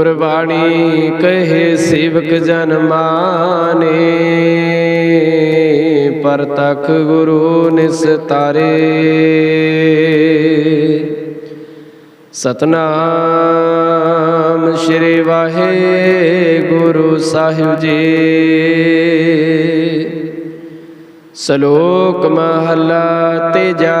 ਗੁਰਬਾਣੀ ਕਹੇ ਸੇਵਕ ਜਨ ਮਾਨੇ, ਪਰ ਤਖ ਗੁਰੂ ਨਿਸਤਾਰੇ ਸਤਨਾਮ ਸ੍ਰੀ ਵਾਹਿਗੁਰੂ ਸਾਹਿਬ ਜੀ। ਸ਼ਲੋਕ ਮਹਲਾ ਤੇਜਾ।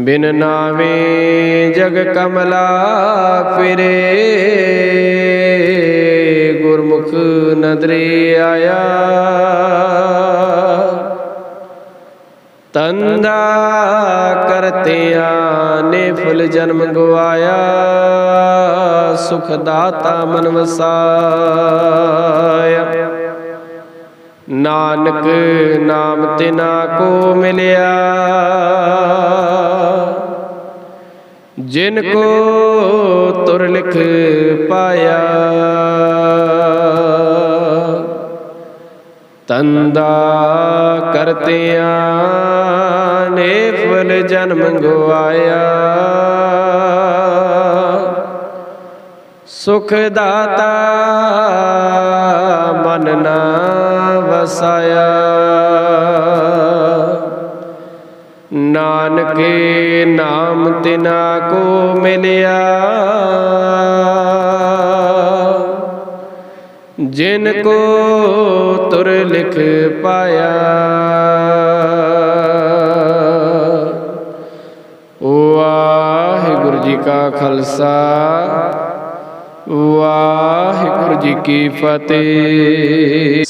ਬਿਨ ਨਾਵੇ ਜਗ ਕਮਲਾ ਫਿਰੇ। ਗੁਰਮੁਖ ਨਦਰੀ ਆਇਆ। ਤੰਦਾ ਕਰਤਿਆਂ ਨੇ ਫੁੱਲ ਜਨਮ ਗਵਾਇਆ। ਸੁਖ ਦਾਤਾ ਮਨ ਵਸਾਇਆ। ਨਾਨਕ ਨਾਮ ਤਿਨਾ ਕੋ ਮਿਲਿਆ। ਜਿਨ ਕੋ ਤੁਰ ਲਿਖ ਪਾਇਆ। ਤੰਦਾ ਕਰਤਿਆਂ ਨੇ ਫੁੱਲ ਜਨਮ ਗਵਾਇਆ। ਸੁਖ ਦਾਤਾ ਮਨ ਨਾ ਵਸਾਇਆ। ਨਾਨਕੇ ਨਾਮ ਤਿਨਾ ਕੋ ਮਿਲਿਆ। ਜਿਨ ਕੋ ਤੁਰ ਲਿਖ ਪਾਇਆ। ਵਾਹਿਗੁਰੂ ਜੀ ਕਾ ਖਾਲਸਾ। ਵਾਹਿਗੁਰੂ ਜੀ ਕੀ ਫਤਿਹ।